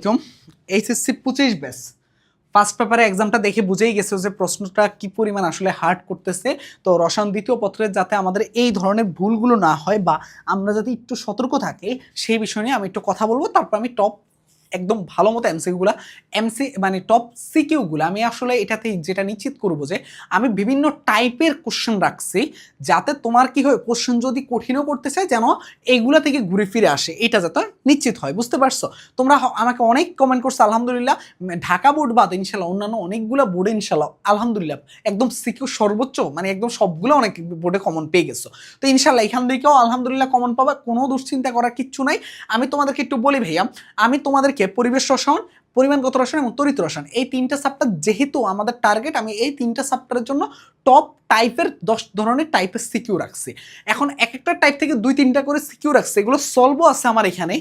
আসসালামাইকুম এইচএসসি পঁচিশ ব্যাস ফার্স্ট পেপারে এক্সামটা দেখে বুঝেই গেছে যে প্রশ্নটা কি পরিমাণ আসলে হার্ড করতেছে। তো রসায়ন দ্বিতীয় পত্রে যাতে আমাদের এই ধরনের ভুলগুলো না হয় বা আমরা যাতে একটু সতর্ক থাকি, সেই বিষয় নিয়ে আমি একটু কথা বলব। তারপর আমি টপ একদম ভালো মতো এমসিকিউগুলো এমসি মানে টপ সিকিউগুলো আমি আসলে এটাতে যেটা নিশ্চিত করব যে, আমি বিভিন্ন টাইপের কোশ্চেন রাখছি, যাতে তোমার কি হয় কোশ্চেন যদি কঠিনও করতে চাই যেন এইগুলা থেকে ঘুরে ফিরে আসে, এটা যাতে নিশ্চিত হয়, বুঝতে পারছ? তোমরা আমাকে অনেক কমেন্ট করছ, আলহামদুলিল্লাহ ঢাকা বোর্ড বাদ ইনশাল্লাহ, অন্যান্য অনেকগুলো বোর্ডে ইনশাল্লাহ, আলহামদুলিল্লাহ, একদম সিকিউর সর্বোচ্চ মানে একদম সবগুলো অনেক বোর্ডে কমন পেয়ে গেছো। তো ইনশাল্লাহ, এখান থেকেও আলহামদুলিল্লাহ কমন পাবা, কোনো দুশ্চিন্তা করার কিচ্ছু নাই। আমি তোমাদেরকে একটু বলি ভাইয়া, আমি তোমাদেরকে পরিবেশ রসায়ন, পরিমাণগত রসায়ন এবং তরিত রসায়ন। এই তিনটা সাপ্টার যেহেতু আমাদের টার্গেট আমি এই তিনটা সাপ্টারের জন্য টপ টাইপের দশ ধরনের টাইপের সিকিউ রাখছি। এখন এক একটা টাইপ থেকে দুই তিনটা করে সিকিউ রাখছি, এগুলো সলভও আছে আমার এখানে।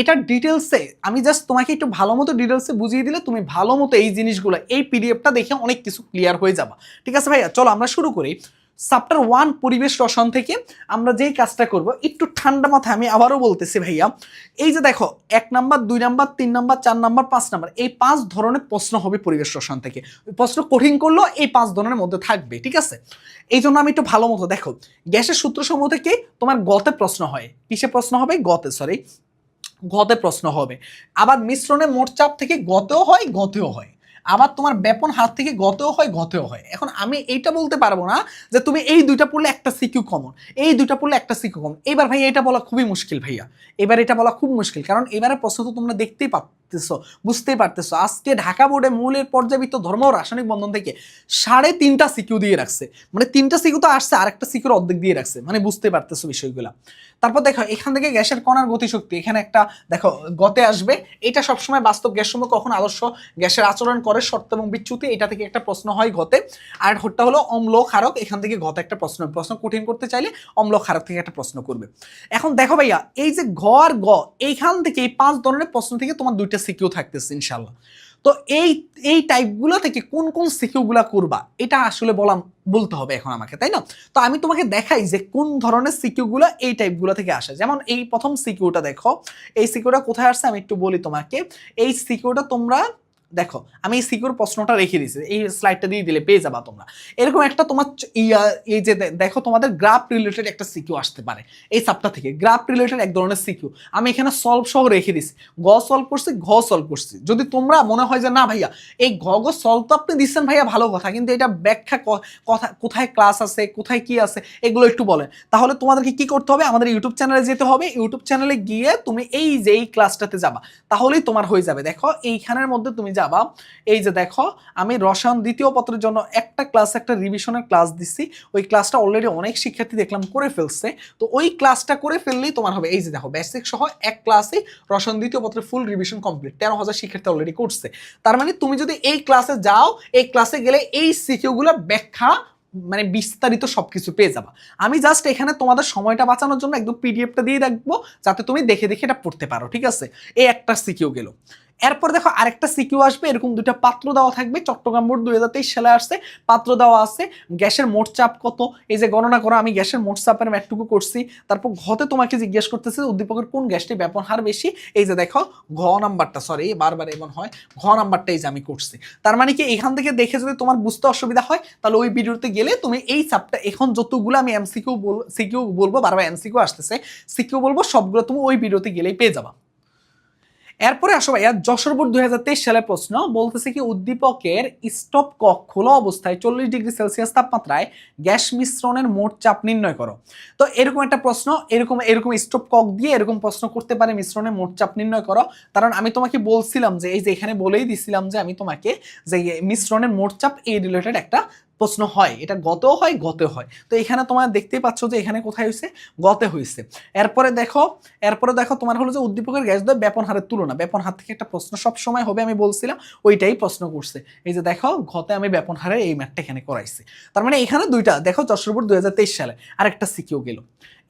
এটা ডিটেলসে আমি জাস্ট তোমাকে একটু ভালো মতো ডিটেলসে বুঝিয়ে দিলে তুমি ভালো মতো এই জিনিসগুলো, এই পিডিএফটা দেখে অনেক কিছু ক্লিয়ার হয়ে যাবা। ঠিক আছে ভাইয়া? চলো আমরা শুরু করি। চ্যাপ্টার ওয়ান পরিবেশ রসায়ন থেকে আমরা যেই কাজটা করব, একটু ঠান্ডা মাথায় আমি আবারও বলতেছি ভাইয়া, এই যে দেখো, এক নাম্বার, দুই নাম্বার, তিন নাম্বার, চার নাম্বার, পাঁচ নাম্বার, এই পাঁচ ধরনের প্রশ্ন হবে পরিবেশ রসায়ন থেকে। প্রশ্ন কঠিন করলেও এই পাঁচ ধরনের মধ্যে থাকবে, ঠিক আছে? এই জন্য আমি একটু ভালো মতো দেখো, গ্যাসের সূত্রসমূহ থেকে তোমার গতে প্রশ্ন হয়। কিসে প্রশ্ন হবে? গতে সরি গতে প্রশ্ন হবে। আবার মিশ্রণে মোট চাপ থেকে গতেও হয় গতেও হয়। আবার তোমার ব্যাপন হাত থেকে গতেও হয় গতেও হয়। এখন আমি এইটা বলতে পারব না যে তুমি এই দুইটা পড়লে একটা সিকিউ কমন এই দুইটা পড়লে একটা সিকিউ কমন এবার ভাইয়া এটা বলা খুবই মুশকিল ভাইয়া। এবার এটা বলা খুব মুশকিল, কারণ এবারে প্রশ্ন তো তোমরা দেখতেই পারতেছো বুঝতেই পারতেছো। আজকে ঢাকা বোর্ডে মূলের পর্যাবৃত্ত ধর্ম ও রাসায়নিক বন্ধন থেকে সাড়ে তিনটা সিকিউ দিয়ে রাখছে। মানে তিনটা সিকিউ তো আসছে, আরেকটা সিকিউর অর্ধেক দিয়ে রাখছে। মানে বুঝতে পারতেছো বিষয়গুলো। তারপর দেখো, এখান থেকে গ্যাসের কণার গতিশক্তি। এখানে একটা, দেখো, গতে আসবে। এটা সবসময় বাস্তব গ্যাস সময় কখন আদর্শ গ্যাসের আচরণ করে, শর্ত এবং বিচ্যুতি, এটা থেকে একটা প্রশ্ন হয় গতে। আর হট্টা হলো অম্ল ক্ষারক এখান থেকে গতে একটা প্রশ্ন প্রশ্ন কঠিন করতে চাইলে অম্ল ক্ষারক থেকে একটা প্রশ্ন করবে। এখন দেখো ভাইয়া, এই যে গ আর গ, এইখান থেকে এই পাঁচ ধরনের প্রশ্ন থেকে তোমার দুইটা সিকিউ থাকতেছে ইনশাল্লাহ তো এই এই টাইপগুলো থেকে কোন কোন সিকিউগুলো করবা, এটা আসলে বলাম, বলতে হবে এখন আমাকে, তাই না? তো আমি তোমাকে দেখাই যে কোন ধরনের সিকিউগুলো এই টাইপগুলো থেকে আসে। যেমন এই প্রথম সিকিউটা দেখো, এই সিকিউটা কোথায় আসছে আমি একটু বলি তোমাকে। এই সিকিউটা তোমরা দেখো, আমি এই সিকিউর প্রশ্নটা রেখে দিয়েছি, এই স্লাইডটা দিয়ে দিলে পেয়ে যাবা তোমরা। এরকম একটা তোমার ইয়া এই যে দেখো তোমাদের গ্রাফ রিলেটেড একটা সিকিউ আসতে পারে, এই সাপটা থেকে। গ্রাফ রিলেটেড এক ধরনের সিকিউ আমি এখানে সলভ সহ রেখে দিছি গ সলভ করছি, ঘ সলভ করছি। যদি তোমরা মনে হয় যে, না ভাইয়া, এই ঘ গ সলভ তো আপনি দিচ্ছেন ভাইয়া, ভালো কথা। কিন্তু এটা ব্যাখ্যা কথা, কোথায় ক্লাস আছে, কোথায় কি আছে, এগুলো একটু বলেন। তাহলে তোমাদেরকে কি করতে হবে? আমাদের ইউটিউব চ্যানেলে যেতে হবে। ইউটিউব চ্যানেলে গিয়ে তুমি এই যে, এই ক্লাসটাতে যাবা। তাহলেই তোমার হয়ে যাবে। দেখো, এইখানের মধ্যে তুমি যাবা। এই যে দেখো, আমি রসায়ন দ্বিতীয় পত্রের জন্য একটা ক্লাস একটা রিভিশনের ক্লাস দিচ্ছি ওই ক্লাসটা অলরেডি অনেক শিক্ষার্থী দেখলাম করে ফেলছে। তো ওই ক্লাসটা করে ফেললেই তোমার হবে। এই যে দেখো বেসিক সহ এক ক্লাসে রসায়ন দ্বিতীয় পত্রের ফুল রিভিশন কমপ্লিট তেরো হাজার শিক্ষার্থী অলরেডি করছে। তার মানে তুমি যদি এই ক্লাসে যাও, এই ক্লাসে গেলে এই সিকিউগুলো ব্যাখ্যা মানে বিস্তারিত সবকিছু পেয়ে যাবা। আমি জাস্ট এখানে তোমাদের সময়টা বাঁচানোর জন্য একদম পিডিএফটা দিয়ে রাখব, যাতে তুমি দেখে দেখে এটা পড়তে পারো, ঠিক আছে? এই একটা সিকিউ গেল। এরপর দেখো আরেকটা সিকিউ আসবে, এরকম দুইটা পাত্র দেওয়া থাকবে। চট্টগ্রাম বোর্ড দুই হাজার তেইশ সালে আসছে, পাত্র দেওয়া আছে। গ্যাসের মোট চাপ কত? এই যে গণনা করো, আমি গ্যাসের মোট চাপের ম্যাটটুকু করছি। তারপর ঘতে তোমাকে জিজ্ঞেস করতেছে উদ্দীপকের কোন গ্যাসটি ব্যাপন হার বেশি? এই যে দেখো, ঘ নাম্বারটা সরি বারবার এমন হয়। ঘ নাম্বারটা এই যে আমি করছি। তার মানে কি, এখান থেকে দেখে যদি তোমার বুঝতে অসুবিধা হয়, তাহলে ওই ভিডিওতে গেলে তুমি এই চাপটা, এখন যতগুলো আমি এমসিকিউ বল সিকিউ বলব, বারবার এমসিকিউ আসতেছে সিকিউ বলব, সবগুলো তুমি ওই ভিডিওতে গেলেই পেয়ে যাবা। এরপরে আসো ভাইয়া, যশোর বোর্ড দুই সালের প্রশ্ন, বলতেছে কি উদ্দীপকের স্টপ কক খোলা অবস্থায় চল্লিশ ডিগ্রি সেলসিয়াস তাপমাত্রায় গ্যাস মিশ্রণের মোট চাপ নির্ণয় করো। তো এরকম একটা প্রশ্ন, এরকম এরকম স্টপ কক দিয়ে এরকম প্রশ্ন করতে পারে মিশ্রণের মোট চাপ নির্ণয় করো। কারণ আমি তোমাকে বলছিলাম যে, এই যে এখানে বলেই দিছিলাম যে, আমি তোমাকে যে, মিশ্রণের মোট চাপ এই রিলেটেড একটা প্রশ্ন হয়, এটা গত হয় গতে হয়। তো এখানে তোমার দেখতেই পাচ্ছ যে এখানে কোথায় হয়েছে গতে হয়েছে এরপরে দেখো এরপরে দেখো তোমার হলো যে উদ্দীপকের গ্যাস দেয় ব্যাপন হারের তুলনা। ব্যাপন হার থেকে একটা প্রশ্ন সব সময় হবে, আমি বলছিলাম, ওইটাই প্রশ্ন করছে। এই যে দেখো ঘতে আমি ব্যাপন হারে এই ম্যাটটা এখানে করাইছি। তার মানে এখানে দুইটা, দেখো সালে তেইশ সালে আরেকটা সিকিও গেল।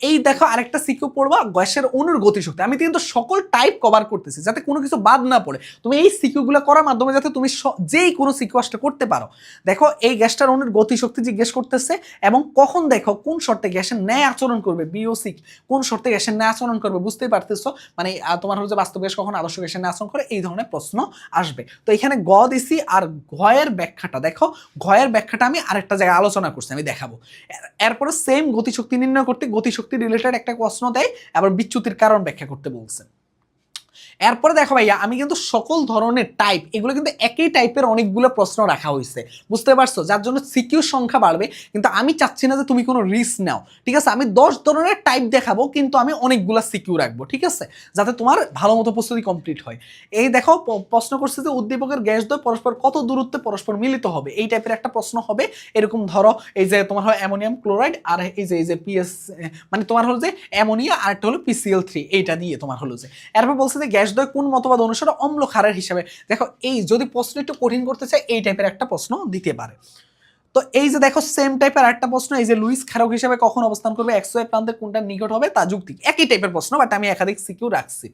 এই দেখো আরেকটা সিকিউ পড়বা, গ্যাসের অনুর গতিশক্তি। আমি কিন্তু সকল টাইপ কভার করতেছি, যাতে কোনো কিছু বাদ না পড়ে। তুমি এই সিকিউগুলো করার মাধ্যমে যাতে তুমি যেই কোনো সিকিউ আসতে করতে পারো। দেখো, এই গ্যাসটার অনুর গতিশক্তি জিজ্ঞেস করতেছে এবং কখন দেখো কোন শর্তে গ্যাসের ন্যায় আচরণ করবে বিওসিক কোন শর্তে গ্যাসের ন্যায় আচরণ করবে বুঝতেই পারতেছো? মানে তোমার হচ্ছে বাস্তব গ্যাস কখন আদর্শ গ্যাসের ন্যায় আচরণ করে, এই ধরনের প্রশ্ন আসবে। তো এখানে গ দিছি আর ঘয়ের ব্যাখ্যাটা। দেখো, ঘয়ের ব্যাখ্যাটা আমি আরেকটা জায়গায় আলোচনা করছি, আমি দেখাবো। এরপরে সেম গতিশক্তি নির্ণয় করতে গতিশক্তি রিলেটেড একটা প্রশ্ন দেয় আবার বিচ্যুতির কারণ ব্যাখ্যা করতে বলছে। এরপরে দেখো ভাইয়া, আমি কিন্তু সকল ধরনের টাইপ এগুলো কিন্তু একই টাইপের অনেকগুলো প্রশ্ন রাখা হয়েছে। বুঝতে পারছ? যার জন্য সিকিউ সংখ্যা বাড়বে, কিন্তু আমি চাচ্ছি না যে তুমি কোনো রিস্ক নাও। ঠিক আছে? আমি দশ ধরনের টাইপ দেখাবো, কিন্তু আমি অনেকগুলো সিকিউ রাখব, ঠিক আছে? যাতে তোমার ভালো মতো প্রস্তুতি কমপ্লিট হয়। এই দেখো প্রশ্ন করছে যে উদ্দীপকের গ্যাস দ্বয় পরস্পর কত দূরত্বে পরস্পর মিলিত হবে? এই টাইপের একটা প্রশ্ন হবে। এরকম ধরো, এই যে তোমার হয় অ্যামোনিয়াম ক্লোরাইড আর এই যে এই যে পিএস মানে তোমার হলো যে অ্যামোনিয়া আর একটা হলো পিসিএল থ্রি এইটা দিয়ে তোমার হলো যে। এরপর বলছে যে গ্যাস কোন মতবাদ অনুসারে অম্ল ক্ষারের হিসাবে। দেখো, এই যদি প্রশ্ন একটু কঠিন করতে চায়, এই টাইপের একটা প্রশ্ন দিতে পারে। তো এই যে দেখো সেম টাইপের একটা প্রশ্ন, এই যে লুইস খারক হিসাবে কখন অবস্থান করবে একশো এক প্রান্তের কোনটা নিকট হবে, তা যুক্তি। একই টাইপের প্রশ্ন বাট আমি একাধিক সিকিউ রাখছি।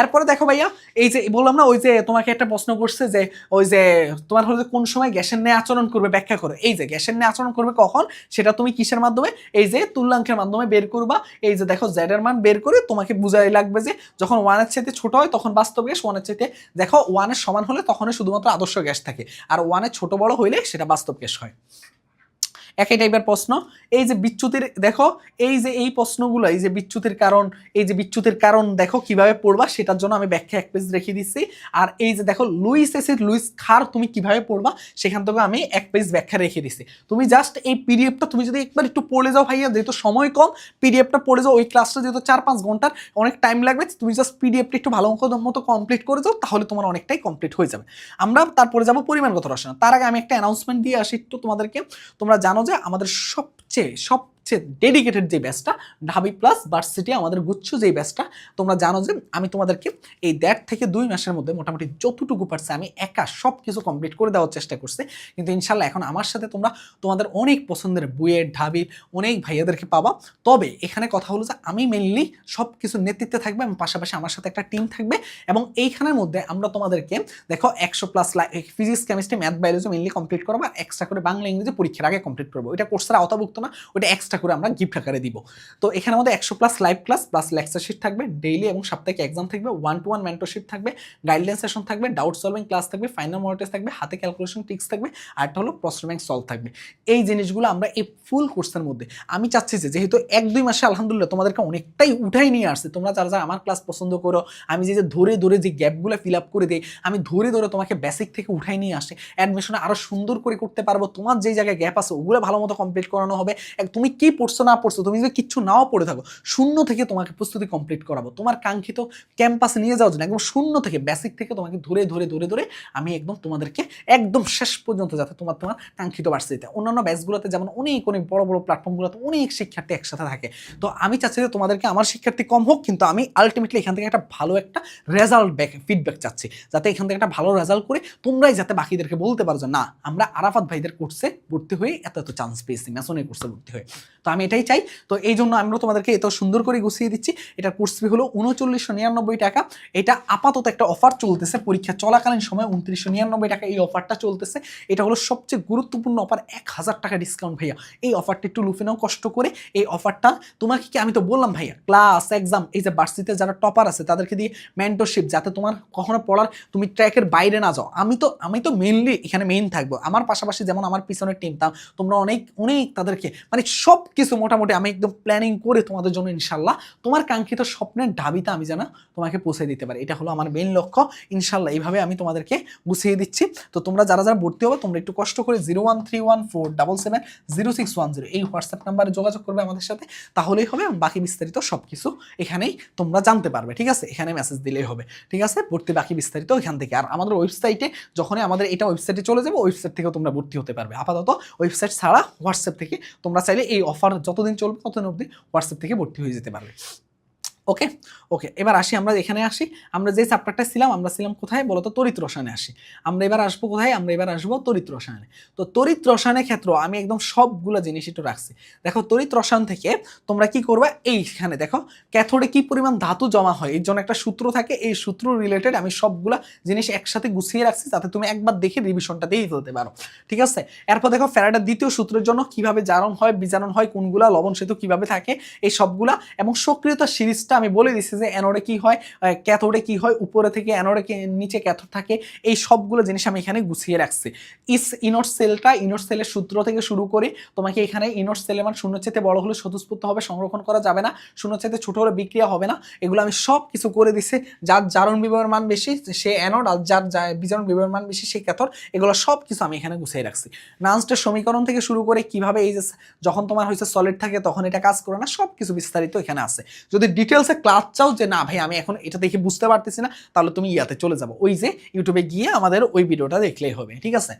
এরপরে দেখো ভাইয়া, এই যে বললাম না, ওই যে তোমাকে একটা প্রশ্ন করছে যে, ওই যে তোমার হলো কোন সময় গ্যাসের ন্যায় আচরণ করবে? ব্যাখ্যা করো। এই যে গ্যাসের ন্যায় আচরণ করবে কখন? সেটা তুমি কিসের মাধ্যমে? এই যে তুল্যাঙ্কের মাধ্যমে বের করবা। এই যে দেখো জেড এর মান বের করে তোমাকে বুঝাই লাগবে যে, যখন ওয়ানের চাইতে ছোট হয়, তখন বাস্তব গ্যাস ওয়ানের চাইতে, দেখো ওয়ানের সমান হলে তখনই শুধুমাত্র আদর্শ গ্যাস থাকে। আর ওয়ানের ছোট বড় হইলে সেটা বাস্তব গ্যাস হয়। একই টাইপের প্রশ্ন। এই যে বিচ্যুতির, দেখো, এই যে এই প্রশ্নগুলো, এই যে বিচ্যুতির কারণ, এই যে বিচ্যুতির কারণ দেখো কীভাবে পড়বা, সেটার জন্য আমি ব্যাখ্যা এক পেজ রেখে দিচ্ছি। আর এই যে দেখো, লুইস এসিড লুইস খার তুমি কীভাবে পড়বা, সেখান থেকে আমি এক পেজ ব্যাখ্যা রেখে দিচ্ছি। তুমি জাস্ট এই পিডিএফটা তুমি যদি একবার একটু পড়ে যাও ভাইয়া, যেহেতু সময় কম পিডিএফটা পড়ে যাও, ওই ক্লাসটা যেহেতু চার পাঁচ ঘণ্টার, অনেক টাইম লাগবে, তুমি জাস্ট পিডিএফটা একটু ভালো মতো কমপ্লিট করে যাও, তাহলে তোমার অনেকটাই কমপ্লিট হয়ে যাবে। আমরা তারপরে যাব পরিমাণগত রসায়ন। তার আগে আমি একটা অ্যানাউন্সমেন্ট দিয়ে আসি একটু তোমাদেরকে। তোমরা জানো যে আমাদের সবচেয়ে সবচেয়ে ডেডিকেটেড যে ব্যাচটা ঢাবি প্লাস ভার্সিটি আমাদের গুচ্ছ যে ব্যাচটা তোমরা জানো যে আমি তোমাদেরকে এই দেড় থেকে দুই মাসের মধ্যে মোটামুটি যতটুকু পারছে আমি একা সব কিছু কমপ্লিট করে দেওয়ার চেষ্টা করছি। কিন্তু ইনশাল্লাহ এখন আমার সাথে তোমরা তোমাদের অনেক পছন্দের বুয়ের ঢাবির অনেক ভাইয়াদেরকে পাবা। তবে এখানে কথা হলো যে আমি মেনলি সব কিছু নেতৃত্বে থাকবে এবং পাশাপাশি আমার সাথে একটা টিম থাকবে এবং এইখানের মধ্যে আমরা তোমাদেরকে দেখো একশো plus physics chemistry math biology mainly complete করব আর এক্সট্রা করে বাংলা, ইংরেজি পরীক্ষার আগে কমপ্লিট করব। এটা কোর্সের আওতাভুক্ত না ওটা এক্সট্রা করে আমরা গিফট আকারে দিব। তো এখানে আমাদের একশো plus live class plus lecture sheet থাকবে ডেইলি এবং সাপ্তাহিক এক্সাম থাকবে ওয়ান টু ওয়ান মেন্টরশিপ থাকবে গাইডলাইন সেশন থাকবে ডাউট সলভিং ক্লাস থাকবে ফাইনাল মনিটর থাকবে, হাতে ক্যালকুলেশন টিক্স থাকবে, আর একটা হলো প্রশ্ন ব্যাংক সলভ থাকবে। এই জিনিসগুলো আমরা এই ফুল কোর্সের মধ্যে, আমি চাচ্ছি যে যেহেতু এক দুই মাসে আলহামদুলিল্লাহ তোমাদেরকে অনেকটাই উঠাই নিয়ে আসছে, তোমরা যারা যারা আমার ক্লাস পছন্দ করো, আমি যে ধরে ধরে যে গ্যাপগুলো ফিল আপ করে দিই, আমি ধরে ধরে তোমাকে বেসিক থেকে উঠাই নিয়ে আসে অ্যাডমিশনে আরও সুন্দর করে করতে পারব, তোমার যেই জায়গায় গ্যাপ আছে, ওগুলো ভালো মতো কমপ্লিট করানো হবে তুমি কি পড়ছো, না পড়ছো, তুমি যদি কিচ্ছু নাও পড়ে থাকো, শূন্য থেকে তোমাকে প্রস্তুতি কমপ্লিট করাবো। তোমার কাঙ্ক্ষিত ক্যাম্পাসে নিয়ে যাওয়ার জন্য একদম শূন্য থেকে বেসিক থেকে তোমাকে ধরে ধরে ধরে ধরে আমি একদম তোমাদেরকে একদম শেষ পর্যন্ত যাতে তোমার তোমার কাঙ্ক্ষিত ভার্সিটিতে অন্যান্য ব্যাচগুলোতে যেমন অনেক অনেক বড় বড় প্ল্যাটফর্মগুলোতে অনেক শিক্ষার্থী একসাথে থাকে। তো আমি চাচ্ছি যে তোমাদেরকে আমার শিক্ষার্থী কম হোক, কিন্তু আমি আলটিমেটলি এখান থেকে একটা ভালো একটা রেজাল্ট ব্যাক ফিডব্যাক চাচ্ছি। যাতে এখান থেকে একটা ভালো রেজাল্ট করে তোমরাই যাতে বাকিদেরকে বলতে পারো না, আমরা আরাফাত ভাইদের কোর্সে ভর্তি হয়ে এত এত চান্স পেয়েছি ম্যাসনের কোর্সে ভর্তি হয়ে। তো আমি এটাই চাই। তো এই জন্য আমরা তোমাদেরকে এত সুন্দর করে গুছিয়ে দিচ্ছি। এটার কোর্স ফি হলো উনচল্লিশশো নিরানব্বই টাকা। এটা আপাতত একটা অফার চলতেছে। পরীক্ষা চলাকালীন সময় উনত্রিশশো নিরানব্বই টাকা এই অফারটা চলতেছে। এটা হলো সবচেয়ে গুরুত্বপূর্ণ অফার এক হাজার টাকা ডিসকাউন্ট ভাইয়া। এই অফারটা একটু লুফে নাও, কষ্ট করে। এই অফারটা তোমাকে কি আমি তো বললাম ভাইয়া ক্লাস এক্সাম এই যে ভার্সিটিতে যারা টপার আছে, তাদেরকে দিয়ে মেন্টরশিপ যাতে তোমার কখনো পড়ার তুমি ট্র্যাকের বাইরে না যাও। আমি তো আমি তো মেনলি এখানে মেইন থাকব। আমার পাশাপাশি যেমন আমার পিছনের টিম তা তোমরা অনেক অনেক তাদেরকে মানে সব কিছু মোটামুটি আমি একদম প্ল্যানিং করে তোমাদের জন্য ইনশাল্লাহ তোমার কাঙ্ক্ষিত স্বপ্নের ঢাবিতে আমি যেন তোমাকে পৌঁছে দিতে পারি। এটা হলো আমার মেইন লক্ষ্য। ইনশাল্লাহ এইভাবে আমি তোমাদেরকে গুছিয়ে দিচ্ছি। তো তোমরা যারা যারা ভর্তি হবে, তোমরা একটু কষ্ট করে zero one three one four double seven zero six one zero এই হোয়াটসঅ্যাপ নাম্বারে যোগাযোগ করবে আমাদের সাথে। তাহলেই হবে, বাকি বিস্তারিত সব কিছু এখানেই তোমরা জানতে পারবে, ঠিক আছে? এখানে মেসেজ দিলেই হবে, ঠিক আছে? ভর্তি, বাকি বিস্তারিত এখান থেকে। আর আমাদের ওয়েবসাইটে যখনই আমাদের এটা ওয়েবসাইটে চলে যাবে ওয়েবসাইট থেকে তোমরা ভর্তি হতে পারবে। আপাতত ওয়েবসাইট ছাড়া হোয়াটসঅ্যাপ থেকে তোমরা চাইলে এই অফার যতদিন চলবে ততদিন অবধি হোয়াটসঅ্যাপ থেকে ভর্তি হয়ে যেতে পারবে। ওকে ওকে এবার আসি আমরা এখানে আসি। আমরা যে চ্যাপ্টারটা ছিলাম, আমরা ছিলাম কোথায় বলতো? তড়িৎ রসায়নে আসি। আমরা এবার আসব কোথায়? আমরা এবার আসব তড়িৎ রসায়নে। তো তড়িৎ রসায়নের ক্ষেত্রে আমি একদম সবগুলো জিনিস একটু রাখছি। দেখো, তড়িৎ রসায়ন থেকে তোমরা কি করবে? এইখানে দেখো, ক্যাথোডে কি পরিমাণ ধাতু জমা হয়? এর জন্য একটা সূত্র থাকে। এই সূত্র রিলেটেড আমি সবগুলা জিনিস একসাথে গুছিয়ে রাখছি যাতে তুমি একবার দেখে রিভিশনটা দিয়ে ফেলতে পারো। ঠিক আছে? এরপর দেখো ফ্যারাডের দ্বিতীয় সূত্রের জন্য কীভাবে জারণ হয়, বিজারণ হয়, কোনগুলা লবণ সেতু কীভাবে থাকে, এই সবগুলা এবং সক্রিয়তা সিরিজটা আমি বলে দিচ্ছি যে অ্যানোডে কি হয় ক্যাথোডে কি হয়, উপরে থেকে অ্যানোডে নিচে ক্যাথোড থাকে, এই সবগুলো জিনিস আমি এখানে গুছিয়ে রাখছি। ইস ইনোট সেলটা ইনোট সেলের সূত্র থেকে শুরু করে তোমাকে এখানে ইনোট সেলের মান শূন্য চেতে বড় হলে স্বতঃস্ফূর্ত হবে, সংরক্ষণ করা যাবে না শূন্য চেতে ছোট হলে বিক্রিয়া হবে না, এগুলো আমি সব কিছু করে দিছি যার জারণ বিভবের মান বেশি, সে অ্যানোড, আর যার বিজারণ বিভবের মান বেশি, সে ক্যাথোড, এগুলো সব কিছু আমি এখানে গুছিয়ে রাখছি। নান্সটের সমীকরণ থেকে শুরু করে কীভাবে এই যে, যখন তোমার হয়েছে সলিড থাকে, তখন এটা কাজ করে না সব কিছু বিস্তারিত এখানে আছে। যদি ডিটেলসে ক্লাস চাও যে, না ভাই, আমি এখন এটা দেখে বুঝতে পারতেছি না, তাহলে তুমি ইয়াতে চলে যাব। ওই যে ইউটিউবে গিয়ে আমাদের ওই ভিডিওটা দেখলেই হবে, ঠিক আছে?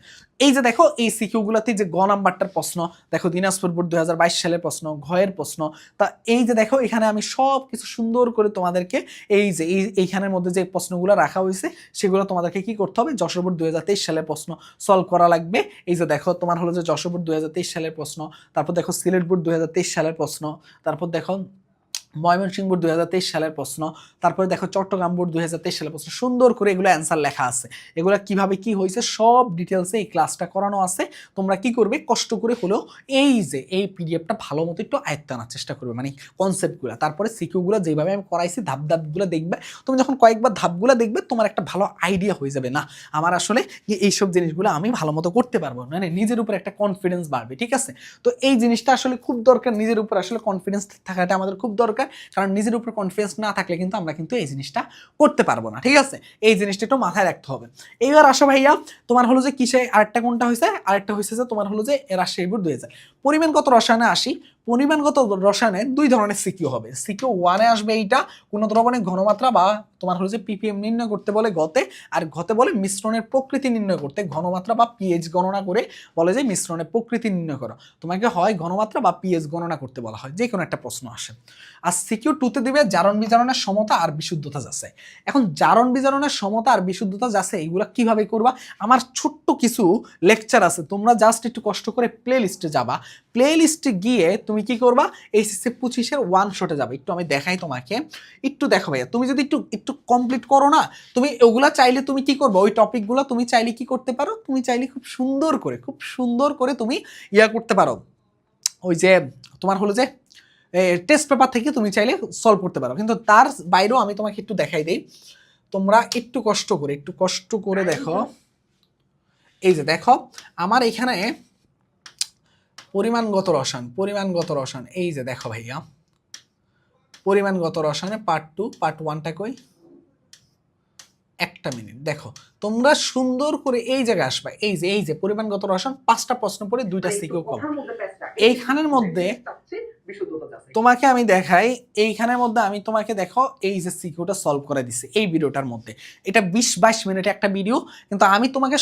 এই যে দেখো, এই সিকিউগুলোতে যে গ নাম্বারটার প্রশ্ন, দেখো দিনাজপুর বোর্ড দুই সালের প্রশ্ন, ঘয়ের প্রশ্ন, তা এই যে দেখো, এখানে আমি সব কিছু সুন্দর করে তোমাদেরকে এই যে, এই এইখানের মধ্যে যে প্রশ্নগুলো রাখা হয়েছে, সেগুলো তোমাদেরকে কি করতে হবে? যশোর বোর্ড দুই হাজার তেইশ সালের প্রশ্ন সলভ করা লাগবে। এই যে দেখো, তোমার হলো যে যশোর বোর্ড দুই হাজার তেইশ সালের প্রশ্ন, তারপর দেখো সিলেট বোর্ড দুই হাজার তেইশ সালের প্রশ্ন, তারপর দেখো ময়মনসিংহ বোর্ড দু হাজার তেইশ সালের প্রশ্ন, তারপরে দেখো চট্টগ্রাম বোর্ড দু হাজার তেইশ সালের প্রশ্ন। সুন্দর করে এগুলো অ্যান্সার লেখা আছে। এগুলো কীভাবে কি হয়েছে সব ডিটেলসে এই ক্লাসটা করানো আছে। তোমরা কি করবে? কষ্ট করে হলেও এই যে, এই পিডিএফটা ভালো মতো একটু আয়ত্ত আনার চেষ্টা করবে। মানে কনসেপ্টগুলো তারপরে সিকিউগুলো যেভাবে আমি করাইছি, ধাপ ধাপগুলো দেখবে। তুমি যখন কয়েকবার ধাপগুলো দেখবে, তোমার একটা ভালো আইডিয়া হয়ে যাবে। না, আমার আসলে এইসব জিনিসগুলো আমি ভালো মতো করতে পারব মানে নিজের উপর একটা কনফিডেন্স বাড়বে, ঠিক আছে? তো এই জিনিসটা আসলে খুব দরকার। নিজের উপর আসলে কনফিডেন্স থাকাটা আমাদের খুব দরকার। কারণ নিজের উপর কনফিডেন্স না থাকলে কিন্তু আমরা কিন্তু এই জিনিসটা করতে পারব না, ঠিক আছে? এই জিনিসটা একটু মাথায় রাখতে হবে। এইবার আসো ভাইয়া, তোমার হলো যে কিসে, আরেকটা কোনটা হয়েছে আরেকটা হয়েছে যে তোমার হলো যে রাজশাহী দুই হাজার পরিমাণগত রসায়নে আসি পরিমাণগত রসায়নে দুই ধরনের সিকিউ হবে। সিকিউ ওয়ানে আসবে এইটা কোনো দ্রবণের ঘনমাত্রা বা তোমার হলো যে পিপিএম নির্ণয় করতে বলে গতে, আর ঘতে বলে মিশ্রণের প্রকৃতি নির্ণয় করতে, ঘনমাত্রা বা পিএইচ গণনা করে বলে যে মিশ্রণের প্রকৃতি নির্ণয় করো। তোমাকে হয় ঘনমাত্রা বা পিএইচ গণনা করতে বলা হয় যে কোনো একটা প্রশ্ন আসে। আর সিকিউ টুতে দিবে জারণ বিজারণের সমতা আর বিশুদ্ধতা যাচাই। এখন জারণ বিজারণের সমতা আর বিশুদ্ধতা যাচাই এগুলো কীভাবে করবা? আমার ছোট্ট কিছু লেকচার আছে, তোমরা জাস্ট একটু কষ্ট করে প্লে লিস্টে যাবা। প্লে লিস্টে গিয়ে তুমি কি করবা? এইচএসসি পঁচিশের ওয়ান শটে যাবে। একটু আমি দেখাই তোমাকে। একটু দেখো ভাইয়া, তুমি যদি একটু একটু কমপ্লিট করো না, তুমি ওগুলা চাইলে তুমি কি করবে? ওই টপিকগুলো তুমি চাইলে কি করতে পারো? তুমি চাইলে খুব সুন্দর করে, খুব সুন্দর করে তুমি ইয়া করতে পারো। ওই যে, তোমার হলো যে টেস্ট পেপার থেকে তুমি চাইলে সলভ করতে পারো। কিন্তু তার বাইরেও আমি তোমাকে একটু দেখাই দিই। তোমরা একটু কষ্ট করে, একটু কষ্ট করে দেখো। এই যে দেখো, আমার এখানে পরিমাণগত রসায়ন পরিমাণগত রসায়ন এই যে দেখো ভাইয়া পরিমাণগত রসায়নে পার্ট টু পার্ট ওয়ানটা কই একটা মিনিট দেখো তোমরা সুন্দর করে এই জায়গায় আসবা এই যে এই যে পরিমাণগত রসায়ন পাঁচটা প্রশ্ন পড়ে দুইটা সিকিউ কম এইখানের মধ্যে তোমাকে আমি দেখাই, এইখানের মধ্যে আমি তোমাকে দেখো এই যে সিকিউটা সলভ করে দিছি, এই ভিডিওটার মধ্যে। এটা বিশ বাইশ মিনিটে একটা ভিডিও কিন্তু আমি তোমাকে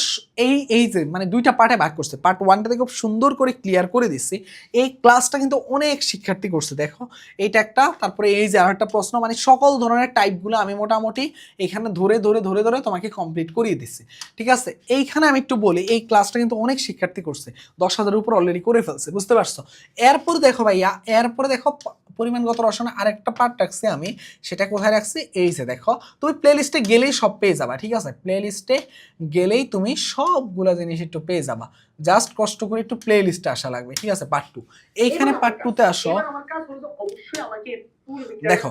এই এই যে মানে দুইটা পার্টে ভাগ করছে। পার্ট ওয়ানটাতে খুব সুন্দর করে ক্লিয়ার করে দিচ্ছি এই ক্লাসটা কিন্তু অনেক শিক্ষার্থী করছে, দেখো। এইটা একটা, তারপরে এই যে আরেকটা প্রশ্ন মানে সকল ধরনের টাইপগুলো আমি মোটামুটি এখানে ধরে ধরে ধরে ধরে তোমাকে কমপ্লিট করিয়ে দিচ্ছি ঠিক আছে? এইখানে আমি একটু বলি, এই ক্লাসটা কিন্তু অনেক শিক্ষার্থী করছে। দশ হাজারের উপর অলরেডি করে ফেলছে, বুঝতে পারছ? এরপর দেখো ভাইয়া এরপরে দেখো পরিমাণগত রসনে আরেকটা পার্ট রাখছি আমি সেটা কোথায় রাখছি? এই যে দেখো তুমি প্লে লিস্টে গেলেই সব পেয়ে যাবা ঠিক আছে? প্লে লিস্টে গেলেই তুমি সবগুলো জিনিস একটু পেয়ে যাবা। জাস্ট কষ্ট করে একটু প্লে লিস্টে আসা লাগবে ঠিক আছে? পার্ট টু এইখানে পার্ট টুতে আসো। দেখো।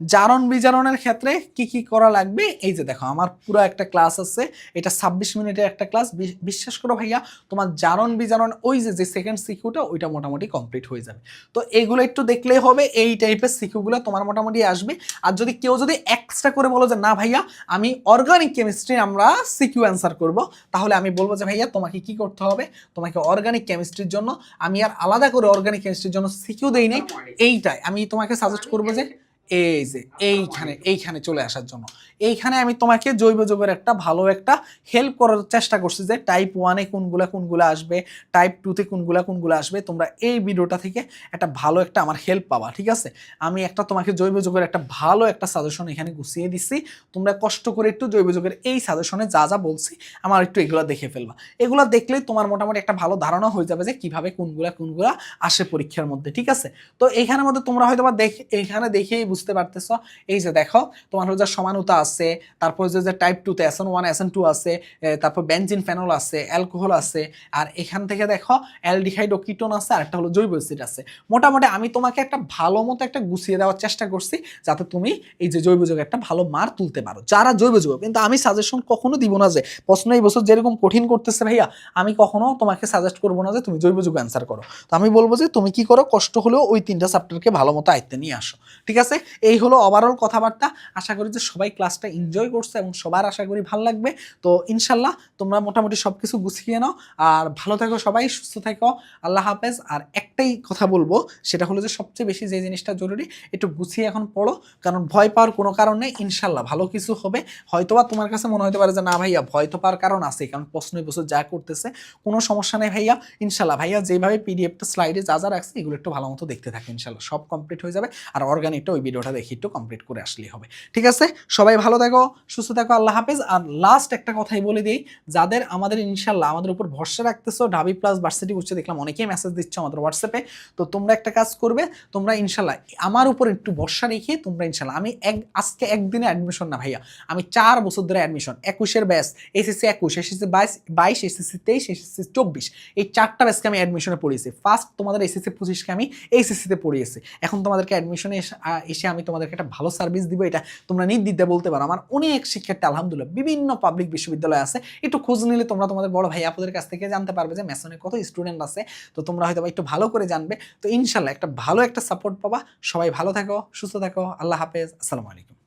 জারণ বিজারণের ক্ষেত্রে কি কি করা লাগবে? এই যে দেখো আমার পুরো একটা ক্লাস আছে এটা ছাব্বিশ মিনিটের একটা ক্লাস। বিশ্বাস করো ভাইয়া তোমার জারণ বিজারণ ওই যে যে সেকেন্ড সিকিউটা ওইটা মোটামুটি কমপ্লিট হয়ে যাবে। তো এইগুলো একটু দেখলেই হবে এই টাইপের সিকিউগুলো তোমার মোটামুটি আসবে। আর যদি কেউ যদি এক্সট্রা করে বলো যে না ভাইয়া আমি অর্গানিক কেমিস্ট্রি আমরা সিকিউ অ্যান্সার করব তাহলে আমি বলব যে ভাইয়া তোমাকে কি করতে হবে? তোমাকে অর্গানিক কেমিস্ট্রির জন্য আমি আর আলাদা করে অর্গানিক কেমিস্ট্রির জন্য সিকিউ দেই নাই। এইটাই আমি তোমাকে সাজেস্ট করব যে এই যে, এইখানে এইখানে চলে আসার জন্য। এইখানে আমি তোমাকে জৈব যৌগের একটা ভালো একটা হেল্প করার চেষ্টা করছি যে টাইপ ওয়ানে কোনগুলা কোনগুলা আসবে টাইপ টুতে কোনগুলা কোনগুলা আসবে। তোমরা এই ভিডিওটা থেকে একটা ভালো একটা আমার হেল্প পাবা, ঠিক আছে? আমি একটা তোমাকে জৈব যৌগের একটা ভালো একটা সাজেশন এখানে গুছিয়ে দিচ্ছি তোমরা কষ্ট করে একটু জৈব যৌগের এই সাজেশনে যা যা বলছি, আমার একটু এগুলো দেখে ফেলবা। এগুলো দেখলেই তোমার মোটামুটি একটা ভালো ধারণা হয়ে যাবে যে কীভাবে কোনগুলা কোনগুলা আসে পরীক্ষার মধ্যে, ঠিক আছে? তো এইখানের মধ্যে তোমরা হয়তো বা দেখ, এখানে দেখেই বুঝতে পারতেছ? এই যে দেখো, তোমার হচ্ছে সমানুতা আছে, তারপর যে টাইপ টুতে এসএন ওয়ান এসএন টু আছে তারপর বেঞ্জিন ফেনল আছে অ্যালকোহল আছে, আর এখান থেকে দেখো অ্যালডিহাইড ও কিটোন আছে, আর একটা হলো জৈব অ্যাসিড আছে। মোটামুটি আমি তোমাকে একটা ভালো মতো একটা গুছিয়ে দেওয়ার চেষ্টা করছি, যাতে তুমি এই যে জৈব যৌগ একটা ভালো মার তুলতে পারো। যারা জৈব যৌগ, কিন্তু আমি সাজেশন কখনো দিব না যে, প্রশ্ন এই বছর যেরকম কঠিন করতেছে ভাইয়া, আমি কখনো তোমাকে সাজেস্ট করব না যে তুমি জৈব যৌগ অ্যান্সার করো। তো আমি বলব যে, তুমি কি করো, কষ্ট হলেও ওই তিনটা চ্যাপ্টারকে ভালো মতো আয়ত্তে নিয়ে আসো। ঠিক আছে? এই হলো ওভারঅল কথাবার্তা। আশা করি যে সবাই ক্লাসটা এনজয় করছে এবং সবার আশা করি ভালো লাগবে। তো ইনশাল্লাহ তোমরা মোটামুটি সব কিছু গুছিয়ে নাও। আর ভালো থাকো সবাই, সুস্থ থাকো। আল্লাহ হাফেজ। আর একটাই কথা বলব, সেটা হলো যে সবচেয়ে বেশি যে জিনিসটা জরুরি, একটু গুছিয়ে এখন পড়ো। কারণ ভয় পাওয়ার কোনো কারণ নেই। ইনশাল্লাহ ভালো কিছু হবে। হয়তোবা তোমার কাছে মনে হতে পারে যে, না ভাইয়া, ভয় তো পাওয়ার কারণ আছে কারণ প্রশ্নই বছর যা করতেছে, কোনো সমস্যা নেই ভাইয়া। ইনশাল্লাহ ভাইয়া, যেভাবে পিডিএফটা স্লাইডে যা যা রাখছে, এগুলো একটু ভালো মতো দেখতে থাকে ইনশাল্লাহ সব কমপ্লিট হয়ে যাবে। আর অর্গানিকটা ওই ভিডিওটা দেখে একটু কমপ্লিট করে আসলেই হবে। ঠিক আছে? সবাই ভালো থাকো, সুস্থ থাকো, আল্লাহ হাফেজ। আর লাস্ট একটা কথাই বলে দিই, যাদের আমাদের ইনশাল্লাহ আমাদের উপর ভরসা রাখতেছো ডাবি প্লাস ভার্সিটি উচ্চ দেখলাম অনেকেই মেসেজ দিচ্ছ আমাদের হোয়াটসঅ্যাপে তো তোমরা একটা কাজ করবে, তোমরা ইনশাল্লাহ আমার উপর একটু ভরসা রেখে তোমরা ইনশাল্লাহ আমি এক, আজকে একদিনে অ্যাডমিশন না ভাইয়া, আমি চার বছর ধরে অ্যাডমিশন একুশের ব্যাস এসএসসি একুশ এসএসসি বাইশ বাইশ এসএসসি তেইশ এসএসসি চব্বিশ। এই চারটা ব্যাচকে আমি অ্যাডমিশনে পড়িয়েছি। ফার্স্ট তোমাদের এসএসসি পঁচিশকে আমি এইচএসসিতে পড়িয়েছি। এখন তোমাদেরকে অ্যাডমিশনে এসে আমি তোমাদেরকে একটা ভালো সার্ভিস দিব, এটা তোমরা নির্দিতে বলতে পারো। আমার অনেক শিক্ষার্থী, আলহামদুলিল্লাহ, বিভিন্ন পাবলিক বিশ্ববিদ্যালয় আছে। একটু খোঁজ নিলে তোমরা তোমাদের বড় ভাই আপুদের কাছ থেকে জানতে পারবে যে মেসনে কত স্টুডেন্ট আছে। তো তোমরা হয়তো একটু ভালো করে জানবে। তো ইনশাল্লাহ একটা ভালো একটা সাপোর্ট পাবা। সবাই ভালো থাকো, সুস্থ থাকো। আল্লাহ হাফেজ। আসসালামু আলাইকুম।